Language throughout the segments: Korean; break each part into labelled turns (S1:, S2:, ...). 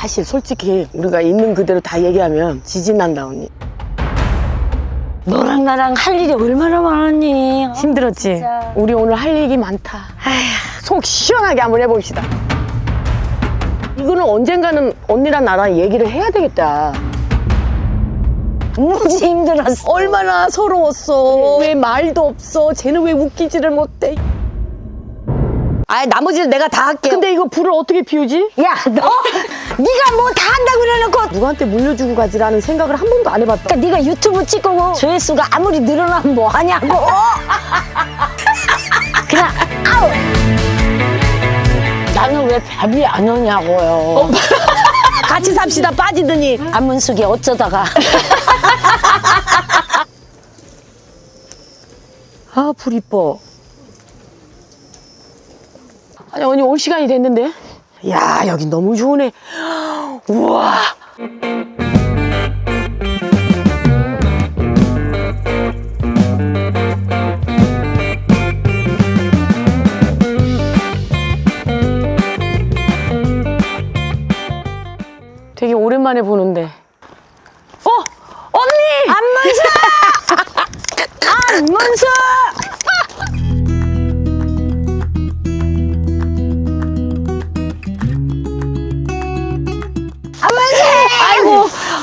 S1: 사실 솔직히 우리가 있는 그대로 다 얘기하면 지진 난다 언니.
S2: 너랑 나랑 할 일이 얼마나 많았니? 어?
S1: 힘들었지?
S2: 진짜.
S1: 우리 오늘 할 얘기 많다. 아휴, 속 시원하게 한번 해봅시다. 이거는 언젠가는 언니랑 나랑 얘기를 해야 되겠다.
S2: 무지 힘들었어.
S1: 얼마나 서러웠어. 왜 말도 없어. 쟤는 왜 웃기지를 못해.
S2: 아, 나머지는 내가 다 할게.
S1: 근데 이거 불을 어떻게 피우지?
S2: 야, 너 네가 뭐 다 한다고 그래놓고
S1: 누구한테 물려주고 가지라는 생각을 한 번도 안 해봤다.
S2: 그러니까 네가 유튜브 찍고 조회수가 아무리 늘어나면 뭐 하냐고. 그냥 아우.
S1: 나는 왜 밥이 안 오냐고요. 같이 삽시다 빠지더니.
S2: 안문숙이 어쩌다가
S1: 아, 불 이뻐. 아니, 언니 올 시간이 됐는데? 야, 여기 너무 좋으네. 우와. 되게 오랜만에 보는데. 어! 언니!
S2: 안문숙! 안문숙!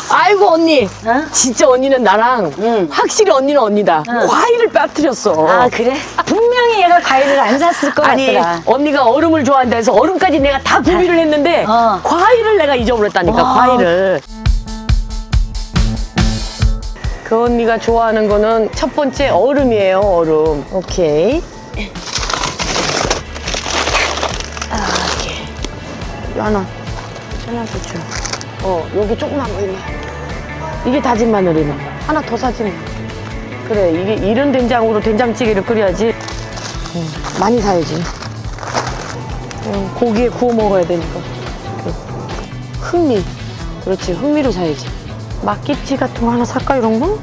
S1: 아이고, 언니.
S2: 어?
S1: 진짜 언니는 나랑
S2: 응.
S1: 확실히 언니는 언니다.
S2: 응.
S1: 과일을 빠뜨렸어.
S2: 아 그래? 분명히 얘가 과일을 안 샀을 것
S1: 아니
S2: 같더라.
S1: 언니가 얼음을 좋아한다 해서 얼음까지 내가 다 구비를 했는데
S2: 어.
S1: 과일을 내가 잊어버렸다니까
S2: 와.
S1: 과일을 그 언니가 좋아하는 거는 첫 번째 얼음이에요 얼음 오케이 아, 이렇게 하나 하나 더 줘. 어 여기 거 있네 이게 다진 마늘이네. 하나 더 사지 뭐 그래 이게 이런 된장으로 된장찌개를 끓여야지. 음, 많이 사야지. 음, 고기에 구워 먹어야 되니까. 그 흑미. 그렇지 흑미로 사야지. 막김치 같은 거 하나 살까 이런 거?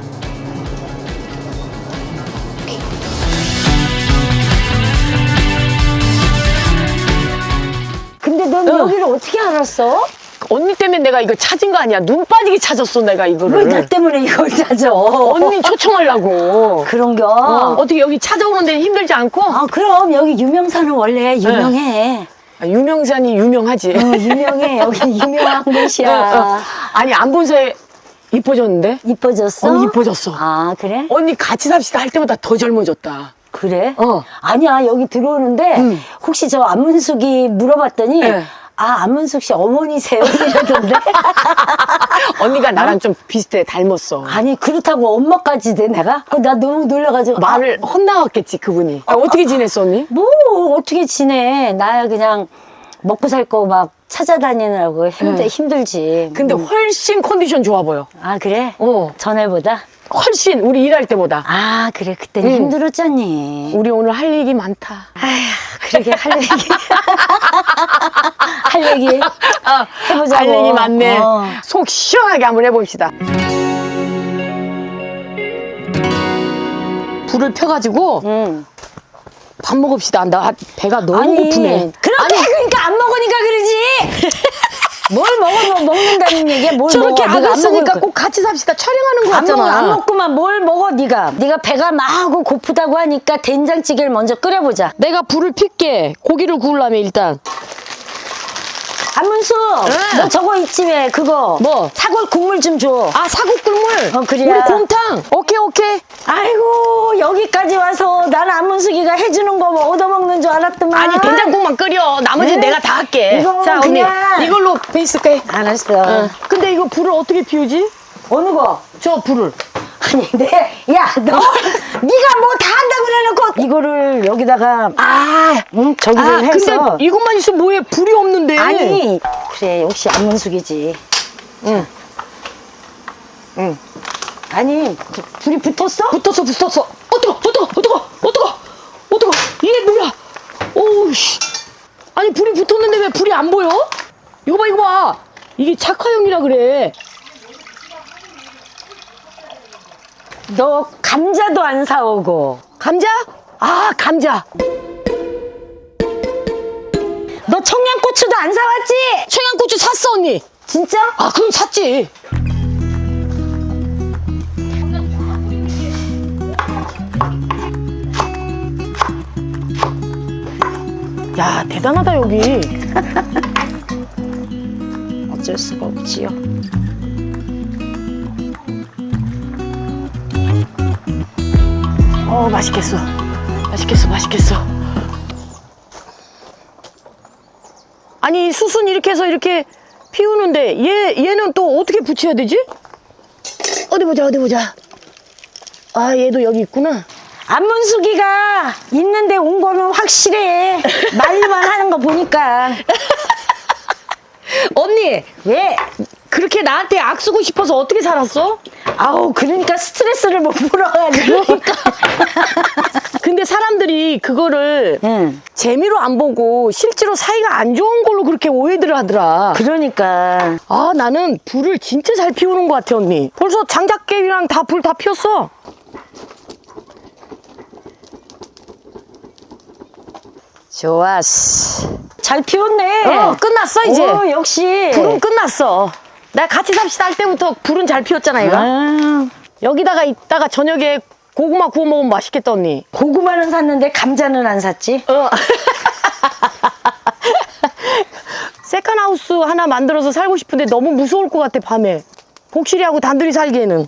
S2: 근데 넌
S1: 어.
S2: 여기를 어떻게 알았어?
S1: 언니 때문에 내가 이거 찾은 거 아니야 눈 빠지게 찾았어 내가
S2: 왜
S1: 이거를
S2: 나 때문에 이걸 찾아?
S1: 언니 초청하려고
S2: 그런겨?
S1: 어, 어떻게 여기 찾아오는 데 힘들지 않고
S2: 아 그럼 여기 유명산은 원래 유명해.
S1: 아, 유명산이 유명하지
S2: 어, 유명해. 여기 유명한 곳이야.
S1: 어, 어. 아니 안 본 사이에 이뻐졌는데
S2: 이뻐졌어?
S1: 언니 이뻐졌어
S2: 아 그래?
S1: 언니 같이 삽시다 할 때보다 더 젊어졌다
S2: 그래?
S1: 어.
S2: 아니야 여기 들어오는데
S1: 음.
S2: 혹시 저 안문숙이 물어봤더니
S1: 네.
S2: 아 안문숙 씨 어머니세요? 이러던데.
S1: 언니가 나랑 좀 비슷해 닮았어.
S2: 아니 그렇다고 엄마까지 돼 내가? 어, 나 너무 놀라가지고.
S1: 말을 혼나왔겠지 그분이. 아, 어떻게 지냈어 언니?
S2: 뭐 어떻게 지내? 나야 그냥 먹고 살 거 막 찾아다니느라고 힘들,
S1: 네.
S2: 힘들지.
S1: 근데 훨씬 컨디션 좋아 보여.
S2: 아 그래?
S1: 어.
S2: 전에보다?
S1: 훨씬 우리 일할 때보다.
S2: 아 그래. 그때는
S1: 응.
S2: 힘들었잖니.
S1: 우리 오늘 할 얘기 많다.
S2: 아휴 그러게. 할 얘기. 할 얘기 해보자고.
S1: 할 얘기 많네.
S2: 어.
S1: 속 시원하게 한번 해봅시다. 불을 펴가지고
S2: 응.
S1: 밥 먹읍시다. 나 배가 너무
S2: 아니
S1: 고프네.
S2: 그렇게 그러니까 안 먹으니까 그러지 뭘 먹어 뭐 먹는다는 얘기야? 뭘
S1: 저렇게
S2: 먹어?
S1: 안
S2: 네가
S1: 했으니까
S2: 먹을 거-
S1: 꼭 같이 삽시다. 촬영하는 거
S2: 안 먹어
S1: 같잖아.
S2: 안 먹고만 뭘 먹어 네가? 네가 배가 마고 고프다고 하니까 된장찌개를 먼저 끓여보자.
S1: 내가 불을 필게. 고기를 구우려면 일단
S2: 안문수
S1: 응.
S2: 너 저거 있지 왜 그거
S1: 뭐?
S2: 사골 국물 좀줘
S1: 아 사골 국물
S2: 어, 그래야.
S1: 우리 곰탕 오케이 오케이
S2: 아이고 여기까지 와서 나는 안문숙이가 해주는 거 뭐 얻어먹는 줄 알았더만
S1: 아니 된장국만 끓여 나머지
S2: 네?
S1: 내가 다 할게
S2: 이거
S1: 자 언니
S2: 그냥-
S1: 이걸로 베이스까 해
S2: 알았어
S1: 어. 근데 이거 불을 어떻게 피우지?
S2: 어느 거?
S1: 저 불을
S2: 아니 네. 야너 네가 뭐 다 한다고 그래놓고 이거를 여기다가
S1: 아,
S2: 응, 저기를
S1: 아
S2: 해서.
S1: 근데 이것만 있으면 뭐해? 불이 없는데.
S2: 아니 그래 역시 안문숙이지.
S1: 응.
S2: 응. 아니 부- 불이 붙었어?
S1: 붙었어 붙었어. 어 뜨거 어 뜨거 어 뜨거 어 뜨거 어 뜨거 이게 뭐야? 오우씨. 아니 불이 붙었는데 왜 불이 안 보여? 이거 봐 이거 봐. 이게 착화형이라 그래
S2: 너 감자도 안 사오고
S1: 감자? 아 감자
S2: 너 청양고추도 안 사왔지?
S1: 청양고추 샀어 언니.
S2: 진짜?
S1: 아, 그럼 샀지. 야, 대단하다, 여기.
S2: 어쩔 수가 없지요.
S1: 어, 맛있겠어. 맛있겠어, 맛있겠어. 아니, 수순 이렇게 해서 이렇게 피우는데, 얘, 얘는 또 어떻게 붙여야 되지? 어디 보자, 어디 보자. 아, 얘도 여기 있구나.
S2: 안문숙이가 있는데 온 거는 확실해. 말만 하는 거 보니까.
S1: 언니,
S2: 왜?
S1: 그렇게 나한테 악 쓰고 싶어서 어떻게 살았어?
S2: 아우, 그러니까 스트레스를 못 풀어가지고.
S1: 근데 사람들이 그거를
S2: 응.
S1: 재미로 안 보고 실제로 사이가 안 좋은 걸로 그렇게 오해들 하더라.
S2: 그러니까.
S1: 아, 나는 불을 진짜 잘 피우는 것 같아, 언니. 벌써 장작개비랑 다 불 다 피웠어.
S2: 좋았어. 잘 피웠네.
S1: 어, 끝났어, 이제.
S2: 오, 역시.
S1: 불은 끝났어. 내가 같이 삽시다 할 때부터 불은 잘 피웠잖아, 얘가.
S2: 아,
S1: 여기다가 있다가 저녁에 고구마 구워 먹으면 맛있겠다, 언니.
S2: 고구마는 샀는데 감자는 안 샀지?
S1: 어. 세컨하우스 하나 만들어서 살고 싶은데 너무 무서울 것 같아, 밤에. 복실이하고 단둘이 살기에는.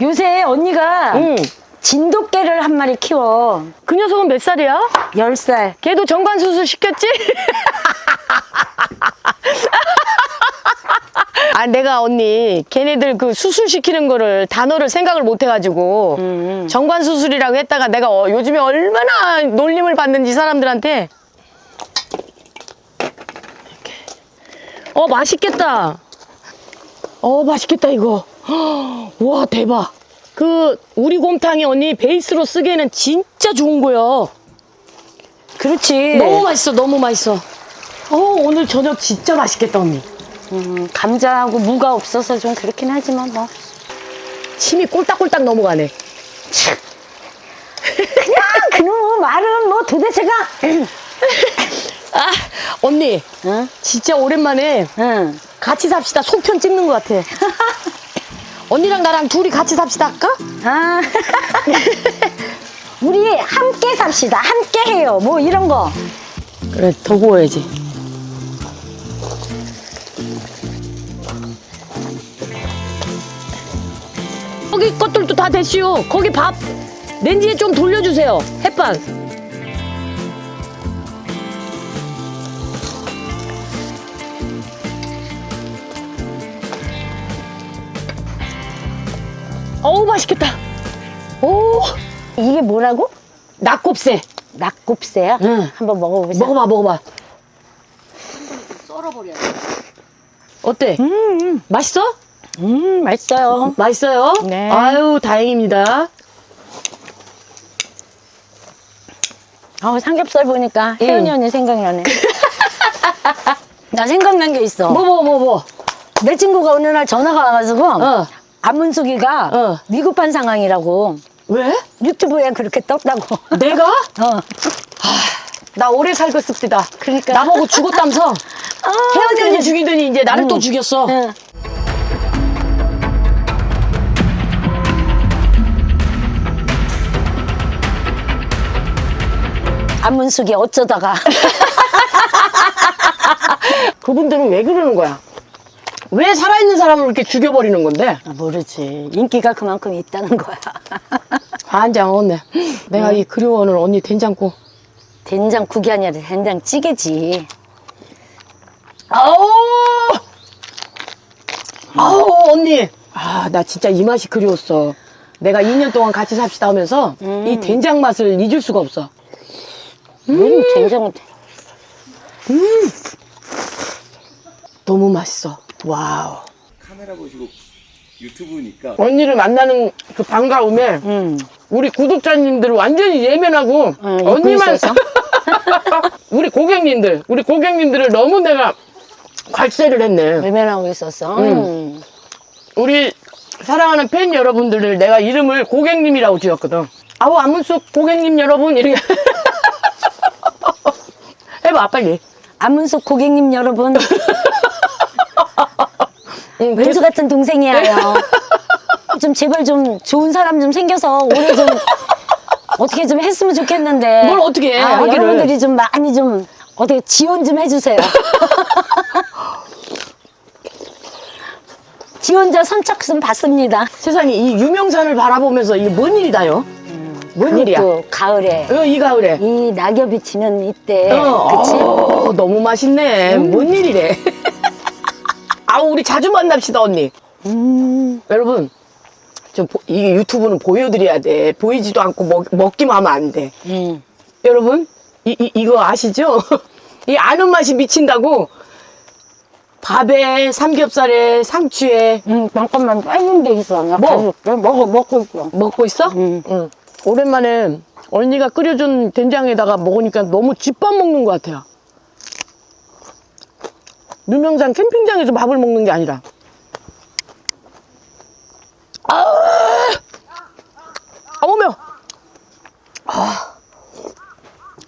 S2: 요새 언니가
S1: 응.
S2: 진돗개를 한 마리 키워.
S1: 그 녀석은 몇 살이야?
S2: 열살
S1: 걔도 정관 수술 시켰지? 아, 내가 언니, 걔네들 그 수술 시키는 거를 단어를 생각을 못 해가지고
S2: 음.
S1: 정관 수술이라고 했다가 내가 어, 요즘에 얼마나 놀림을 받는지 사람들한테. 이렇게. 어, 맛있겠다. 어, 맛있겠다, 이거. 와, 대박. 그, 우리 곰탕이 언니 베이스로 쓰기에는 진짜 좋은 거야.
S2: 그렇지.
S1: 너무 맛있어, 너무 맛있어. 어, 오늘 저녁 진짜 맛있겠다, 언니.
S2: 음, 감자하고 무가 없어서 좀 그렇긴 하지만 뭐.
S1: 침이 꼴딱꼴딱 넘어가네.
S2: 그냥 그놈 말은 뭐 도대체가.
S1: 아, 언니,
S2: 응?
S1: 진짜 오랜만에
S2: 응.
S1: 같이 삽시다. 속편 찍는 것 같아. 언니랑 나랑 둘이 같이 삽시다, 할까?
S2: 아. 우리 함께 삽시다. 함께 해요. 뭐 이런 거.
S1: 그래, 더 구워야지. 거기 것들도 다 됐시오. 거기 밥 렌지에 좀 돌려주세요. 햇반. 어우, 맛있겠다. 오,
S2: 이게 뭐라고?
S1: 낙곱새.
S2: 낙곱새야?
S1: 응.
S2: 한번 먹어보자.
S1: 먹어봐, 먹어봐. 썰어버려. 어때?
S2: 음,
S1: 맛있어?
S2: 음, 맛있어요.
S1: 맛있어요?
S2: 네.
S1: 아유, 다행입니다.
S2: 어, 삼겹살 보니까 혜연이 언니 생각나네. 나 생각난 게 있어.
S1: 뭐, 뭐, 뭐, 뭐.
S2: 내 친구가 어느 날 전화가 와가지고
S1: 어.
S2: 안문숙이가
S1: 어.
S2: 위급한 상황이라고
S1: 왜?
S2: 유튜브에 그렇게 떴다고.
S1: 내가?
S2: 어.
S1: 나 오래 살고 습디다.
S2: 그러니까.
S1: 나보고 죽었다면서.
S2: 아,
S1: 혜연이 언니. 죽이더니 이제 나를 또 죽였어.
S2: 응. 안문숙이 어쩌다가
S1: 그분들은 왜 그러는 거야? 왜 살아있는 사람을 이렇게 죽여버리는 건데?
S2: 아, 모르지 인기가 그만큼 있다는 거야
S1: 반장 언네. 내가 이 그리워하는 언니 된장국.
S2: 된장국이 아니라 된장찌개지
S1: 아우! 아우, 언니. 아, 나 진짜 이 맛이 그리웠어. 내가 2년 동안 같이 삽시다 하면서 이 된장 맛을 잊을 수가 없어.
S2: 음, 된장은
S1: 너무 맛있어. 와우.
S3: 카메라 보시고 유튜브니까
S1: 언니를 만나는 그 반가움에
S2: 음.
S1: 우리 구독자님들 완전히 예민하고
S2: 응, 잊고
S1: 언니만? 우리 고객님들 우리 고객님들을 너무 내가 괄세를 했네.
S2: 외면하고 있었어 음.
S1: 우리 사랑하는 팬 여러분들을 내가 이름을 고객님이라고 지었거든. 아우 안문숙 고객님 여러분 이렇게 해봐 빨리.
S2: 안문숙 고객님 여러분
S1: 응,
S2: 왼수
S1: 계속-
S2: 같은 동생이에요. 좀 제발 좀 좋은 사람 좀 생겨서 올해 좀 어떻게 좀 했으면 좋겠는데.
S1: 뭘 어떻게 해,
S2: 아,
S1: 하기를.
S2: 여러분들이 좀 많이 좀 어떻게 지원 좀 해주세요. 지원자 선착순 받습니다.
S1: 세상에 이 유명산을 바라보면서 이게 뭔 일이다요? 뭔 일이야?
S2: 가을에
S1: 어, 이 가을에.
S2: 이 낙엽이 지는 이때
S1: 어,
S2: 그치?
S1: 어, 너무 맛있네. 뭔 일이래? 아, 우리 자주 만납시다, 언니.
S2: 음,
S1: 여러분, 좀 보- 이게 유튜브는 보여드려야 돼. 보이지도 않고 먹, 먹기만 하면 안 돼.
S2: 음.
S1: 여러분, 이, 이, 이거 아시죠? 이 아는 맛이 미친다고 밥에 삼겹살에 상추에
S2: 음, 잠깐만 짧은 데 있어. 나
S1: 뭐?
S2: 가져올게. 먹어 먹고 있어.
S1: 먹고 있어?
S2: 음.
S1: 응. 오랜만에 언니가 끓여준 된장에다가 먹으니까 너무 집밥 먹는 것 같아요. 유명산 캠핑장에서 밥을 먹는 게 아니라. 아, 어머. 아,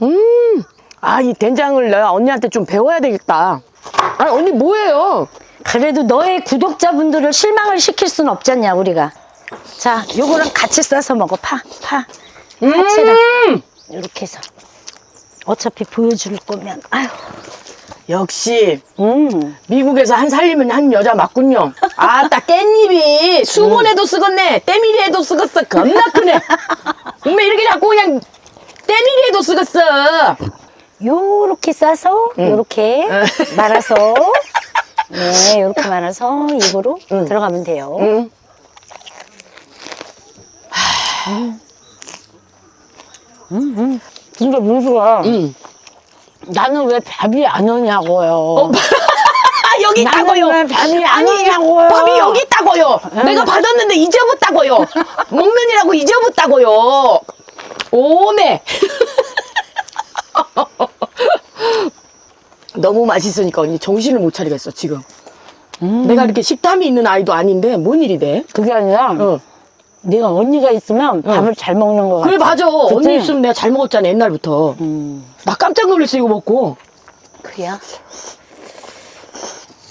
S1: 음, 아, 이 된장을 내가 언니한테 좀 배워야 되겠다. 아, 언니 뭐예요?
S2: 그래도 너의 구독자분들을 실망을 시킬 순 없잖냐 우리가. 자, 요거랑 같이 싸서 먹어. 파, 파. 파채랑
S1: 음,
S2: 이렇게 해서. 어차피 보여줄 거면 아유.
S1: 역시
S2: 음.
S1: 미국에서 한 살림은 한 여자 맞군요. 아따 깻잎이 수건에도 쓰겄네. 때밀이에도 쓰겄어. 겁나 크네. 엄마 이렇게 자꾸 그냥 때밀이에도 쓰겄어.
S2: 요렇게 싸서 요렇게 말아서 네, 요렇게 말아서 입으로 들어가면 돼요.
S1: 응.
S2: 근데 민수가
S1: 응.
S2: 나는 왜 밥이 안 오냐고요.
S1: 아, 여기
S2: 나는
S1: 있다고요.
S2: 왜 밥이 안
S1: 아니,
S2: 오냐고요.
S1: 밥이 여기 있다고요. 내가 받았는데 잊어붙다고요. 먹느니라고 잊어붙다고요. 오메. 너무 맛있으니까 언니 정신을 못 차리겠어 지금. 내가 이렇게 식탐이 있는 아이도 아닌데 뭔 일이 돼?
S2: 그게 아니라
S1: 어.
S2: 네가 언니가 있으면 밥을 잘 먹는 거 같아.
S1: 그래 맞아. 언니 있으면 내가 잘 먹었잖아 옛날부터.
S2: 음,
S1: 나 깜짝 놀랐어 이거 먹고.
S2: 그래야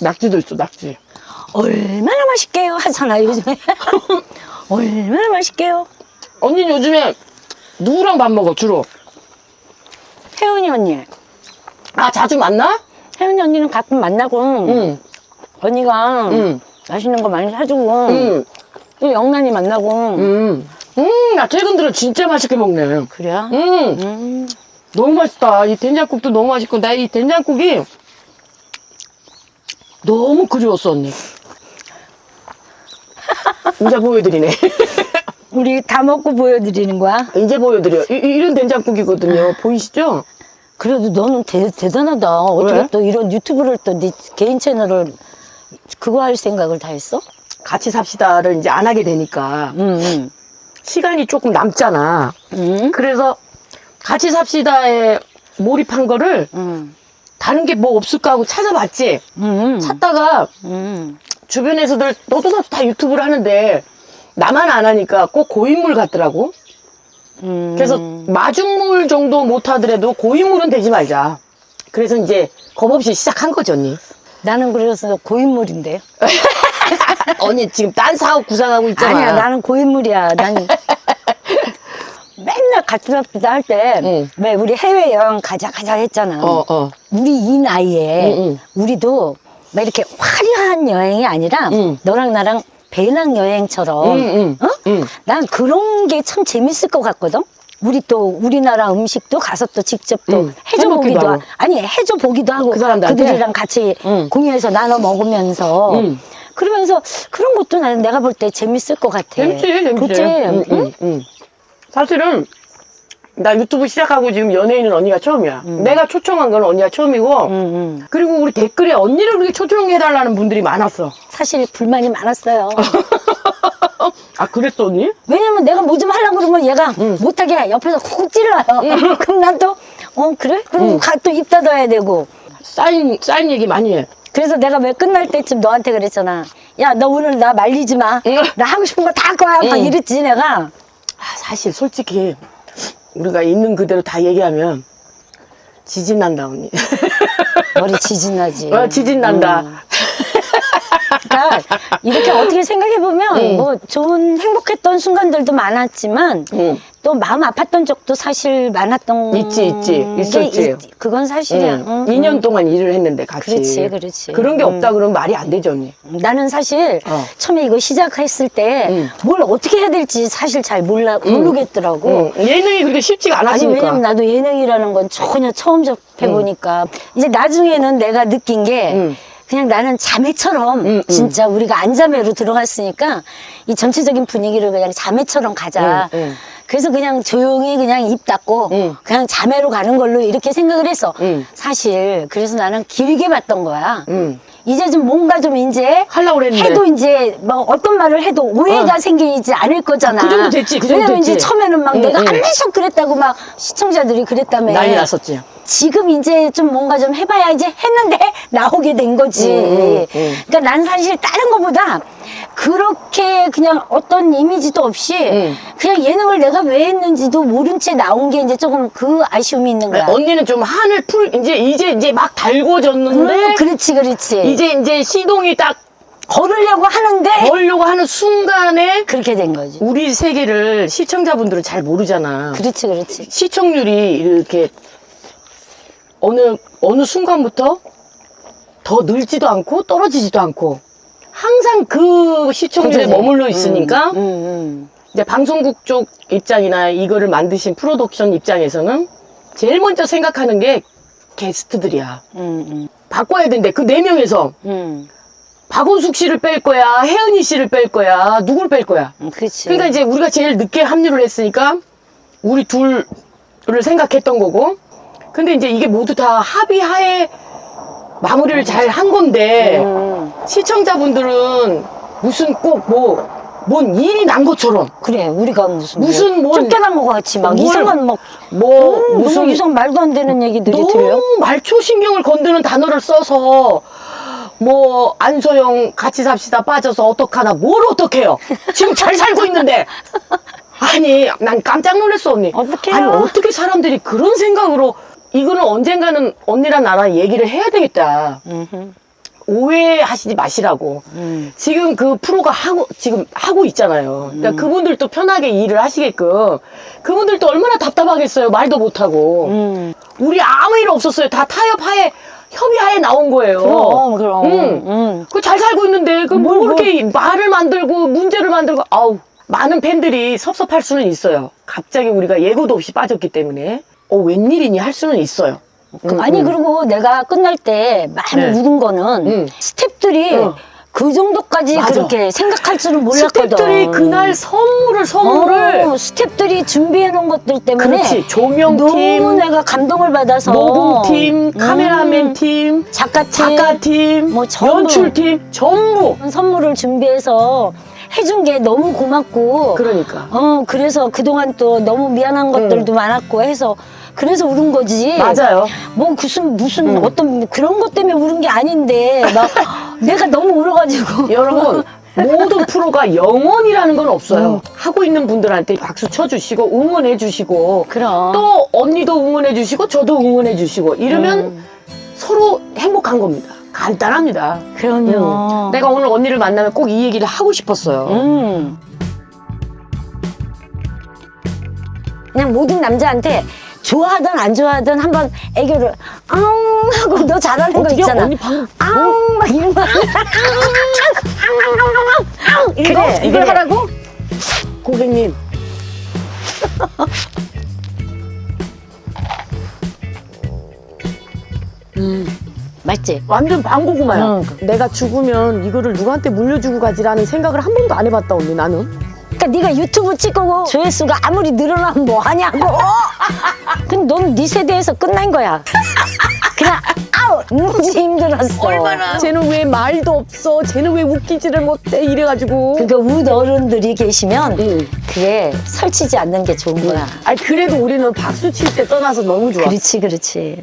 S1: 낙지도 있어 낙지.
S2: 얼마나 맛있게요 하잖아 요즘에. 얼마나 맛있게요.
S1: 언니는 요즘에 누구랑 밥 먹어 주로?
S2: 혜은이 언니.
S1: 아 자주 만나?
S2: 혜은이 언니는 가끔 만나고
S1: 응.
S2: 언니가
S1: 응.
S2: 맛있는 거 많이 사주고
S1: 응.
S2: 또 영란이 만나고
S1: 음. 음, 나 최근 들어 진짜 맛있게 먹네.
S2: 그래?
S1: 음.
S2: 음.
S1: 너무 맛있다. 이 된장국도 너무 맛있고, 나 이 된장국이 너무 그리웠어, 언니. 이제 보여드리네.
S2: 우리 다 먹고 보여드리는 거야.
S1: 이제 보여드려. 이, 이- 이런 된장국이거든요. 보이시죠?
S2: 그래도 너는 대, 대단하다. 어떻게
S1: 왜?
S2: 또 이런 유튜브를 또 네 개인 채널을 그거 할 생각을 다 했어?
S1: 같이 삽시다를 이제 안 하게 되니까
S2: 응, 응.
S1: 시간이 조금 남잖아.
S2: 응?
S1: 그래서 같이 삽시다에 몰입한 거를
S2: 응.
S1: 다른 게 뭐 없을까 하고 찾아봤지.
S2: 응.
S1: 찾다가
S2: 응.
S1: 주변에서들 너도 나도 다 유튜브를 하는데 나만 안 하니까 꼭 고인물 같더라고.
S2: 응.
S1: 그래서 마중물 정도 못 하더라도 고인물은 되지 말자. 그래서 이제 겁 없이 시작한 거죠, 언니.
S2: 나는 그래서 고인물인데.
S1: 언니 지금 딴 사업 구상하고 있잖아.
S2: 아니야, 나는 고인물이야. 난 맨날 같이 삽시다 할 때,
S1: 응.
S2: 왜 우리 해외 여행 가자, 가자 했잖아.
S1: 어, 어.
S2: 우리 이 나이에,
S1: 응, 응.
S2: 우리도 막 이렇게 화려한 여행이 아니라,
S1: 응.
S2: 너랑 나랑 배낭 여행처럼,
S1: 응, 응.
S2: 어?
S1: 응.
S2: 난 그런 게 참 재밌을 것 같거든? 우리 또 우리나라 음식도 가서 또 직접 또
S1: 응.
S2: 해줘 보기도.
S1: 하고
S2: 아니 해줘 보기도 하고
S1: 그 사람들한테?
S2: 그들이랑 같이
S1: 응.
S2: 공유해서 나눠 먹으면서
S1: 응.
S2: 그러면서 그런 것도 나는 내가 볼 때 재밌을 것 같아.
S1: 재밌지, 재밌지.
S2: 그치?
S1: 응,
S2: 응?
S1: 응, 응. 사실은 나 유튜브 시작하고 지금 연예인은 언니가 처음이야. 내가 초청한 건 언니가 처음이고,
S2: 응, 응.
S1: 그리고 우리 댓글에 언니를 그렇게 초청해달라는 분들이 많았어.
S2: 사실 불만이 많았어요.
S1: 아, 그랬어, 언니?
S2: 왜냐면 내가 뭐 좀 하려고 그러면 얘가 못하게 옆에서 콕 찔러요. 그럼 난 또, 어, 그래? 그럼 가, 또 입 닫아야 되고.
S1: 사인, 사인 얘기 많이 해.
S2: 그래서 내가 왜 끝날 때쯤 너한테 그랬잖아. 야, 너 오늘 나 말리지 마.
S1: 응.
S2: 나 하고 싶은 거 다 할 거야. 막
S1: 응.
S2: 이랬지, 내가.
S1: 아, 사실 솔직히 우리가 있는 그대로 다 얘기하면 지진 난다 언니.
S2: 머리 지진 나지.
S1: 어, 지진 난다.
S2: 그러니까 이렇게 어떻게 생각해 보면
S1: 응.
S2: 뭐 좋은 행복했던 순간들도 많았지만
S1: 응.
S2: 또 마음 아팠던 적도 사실 많았던
S1: 있지, 있지.
S2: 게
S1: 있었지.
S2: 있- 그건 사실이야.
S1: 응.
S2: 응,
S1: 2년
S2: 응.
S1: 동안 일을 했는데 같이.
S2: 그렇지, 그렇지.
S1: 그런 게
S2: 음.
S1: 없다 그러면 말이 안 되죠, 언니.
S2: 나는 사실
S1: 어.
S2: 처음에 이거 시작했을 때뭘
S1: 응.
S2: 어떻게 해야 될지 사실 잘 몰라 모르겠더라고.
S1: 응. 예능이 그렇게 쉽지가
S2: 아니
S1: 않았으니까.
S2: 왜냐면 나도 예능이라는 건 전혀 처음 접해 보니까 이제 나중에는 내가 느낀 게
S1: 응.
S2: 그냥 나는 자매처럼
S1: 응, 응.
S2: 진짜 우리가 안자매로 들어갔으니까 이 전체적인 분위기를 그냥 자매처럼 가자.
S1: 응, 응.
S2: 그래서 그냥 조용히 그냥 입 닫고
S1: 응.
S2: 그냥 자매로 가는 걸로 이렇게 생각을 했어.
S1: 응.
S2: 사실 그래서 나는 길게 봤던 거야.
S1: 응.
S2: 이제 좀 뭔가 좀 이제
S1: 하려고 그랬는데.
S2: 해도 이제 뭐 어떤 말을 해도 오해가
S1: 어.
S2: 생기지 않을 거잖아.
S1: 그 정도 됐지, 그 정도
S2: 왜냐면 이제
S1: 됐지.
S2: 처음에는 막
S1: 응,
S2: 내가
S1: 응.
S2: 계속 그랬다고 막 시청자들이 그랬다며.
S1: 난리 났었지.
S2: 지금 이제 좀 뭔가 좀 해봐야 이제 했는데 나오게 된 거지.
S1: 응, 응, 응.
S2: 그러니까 난 사실 다른 거보다 그렇게 그냥 어떤 이미지도 없이
S1: 응.
S2: 그냥 예능을 내가 왜 했는지도 모른 채 나온 게 이제 조금 그 아쉬움이 있는 거야.
S1: 언니는 좀 한을 풀, 이제, 이제, 이제 막 달궈졌는데.
S2: 음, 그렇지, 그렇지.
S1: 이제, 이제 시동이 딱
S2: 걸으려고 하는데
S1: 걸려고 하는 순간에
S2: 그렇게 된 거지.
S1: 우리 세계를 시청자분들은 잘 모르잖아.
S2: 그렇지, 그렇지.
S1: 시청률이 이렇게 어느 어느 순간부터 더 늘지도 않고 떨어지지도 않고 항상 그 시청률에. 머물러 있으니까
S2: 음, 음.
S1: 이제 방송국 쪽 입장이나 이거를 만드신 프로덕션 입장에서는 제일 먼저 생각하는 게 게스트들이야.
S2: 음, 음,
S1: 바꿔야 된대. 그 네 명에서
S2: 음,
S1: 박원숙 씨를 뺄 거야, 혜은이 씨를 뺄 거야, 누굴 뺄 거야.
S2: 음, 그렇지.
S1: 그러니까 이제 우리가 제일 늦게 합류를 했으니까 우리 둘을 생각했던 거고. 근데 이제 이게 모두 다 합의하에 마무리를 잘 한 건데
S2: 음,
S1: 시청자분들은 무슨 꼭뭐뭔 일이 난 것처럼
S2: 그래, 우리가 무슨
S1: 무슨
S2: 뭐
S1: 뭔-
S2: 쫓겨난 것 같이 막
S1: 뭘-
S2: 이상한
S1: 막뭐
S2: 음,
S1: 무슨
S2: 이상 말도 안 되는 얘기들이
S1: 너무
S2: 들려.
S1: 말초 신경을 건드는 단어를 써서 뭐 안소영 같이 삽시다 빠져서 어떡하나 뭘 어떡해요 지금 잘 살고 있는데 아니 난 깜짝 놀랐어 언니
S2: 어떡해요?
S1: 아니 어떻게 사람들이 그런 생각으로 이거는 언젠가는 언니랑 나랑 얘기를 해야 되겠다
S2: 음흠.
S1: 오해하시지 마시라고
S2: 음.
S1: 지금 그 프로가 하고 지금 하고 있잖아요.
S2: 음.
S1: 그러니까 그분들도 편하게 일을 하시게끔 그분들도 얼마나 답답하겠어요. 말도 못 하고
S2: 음.
S1: 우리 아무 일 없었어요. 다 타협 하에 협의하에 나온 거예요.
S2: 그럼, 그럼.
S1: 음.
S2: 음.
S1: 그 잘 살고 있는데 그뭐
S2: 뭘,
S1: 그렇게 말을 만들고 문제를 만들고 아우 많은 팬들이 섭섭할 수는 있어요. 갑자기 우리가 예고도 없이 빠졌기 때문에 어 웬일이니 할 수는 있어요. 음,
S2: 아니
S1: 음.
S2: 그리고 내가 끝날 때 많이
S1: 네.
S2: 울은 거는
S1: 음.
S2: 스탭들이
S1: 어.
S2: 그 정도까지
S1: 맞아.
S2: 그렇게 생각할 줄은 몰랐거든.
S1: 스태프들이 그날 선물을 선물을
S2: 어, 스탭들이 준비해 놓은 것들 때문에
S1: 그렇지 조명팀
S2: 너무 내가 감동을 받아서
S1: 녹음팀, 카메라맨
S2: 음,
S1: 팀,
S2: 작가팀
S1: 작가팀,
S2: 뭐 전부.
S1: 연출팀 전부.
S2: 선물을 준비해서 해준 게 너무 고맙고
S1: 그러니까.
S2: 어 그래서 그동안 또 너무 미안한 것들도 많았고 해서 그래서 울은 거지
S1: 맞아요.
S2: 뭐 무슨 무슨 어떤 그런 것 때문에 울은 게 아닌데 막 내가 너무 울어가지고
S1: 여러분 모든 프로가 영원이라는 건 없어요.
S2: 음.
S1: 하고 있는 분들한테 박수 쳐주시고 응원해 주시고
S2: 그럼
S1: 또 언니도 응원해 주시고 저도 응원해 주시고 이러면
S2: 음.
S1: 서로 행복한 겁니다. 간단합니다.
S2: 그럼요
S1: 음. 내가 오늘 언니를 만나면 꼭 이 얘기를 하고 싶었어요.
S2: 음. 그냥 모든 남자한테 좋아하든 안 좋아하든 한번 애교를 앙 하고 너 잘하는 거
S1: 어떻게
S2: 있잖아
S1: 언니 방금
S2: 앙막 이런 거
S1: 이거
S2: 그래,
S1: 이걸
S2: 그래.
S1: 하라고? 고객님
S2: 맞지?
S1: 완전 방고구마야.
S2: 응.
S1: 내가 죽으면 이거를 누구한테 물려주고 가지라는 생각을 한 번도 안 해봤다 언니 나는.
S2: 그러니까 네가 유튜브 찍고 조회수가 아무리 늘어나면 뭐 하냐고. 근데 넌네 세대에서 끝난 거야. 그냥 아우 무지 힘들었어.
S1: 쟤는 왜 말도 없어? 쟤는 왜 웃기지를 못해? 이래가지고.
S2: 그러니까 웃 어른들이 계시면
S1: 응.
S2: 그게 설치지 않는 게 좋은 거야.
S1: 아니 그래도 우리는 박수 칠 때 떠나서 너무 좋아.
S2: 그렇지, 그렇지.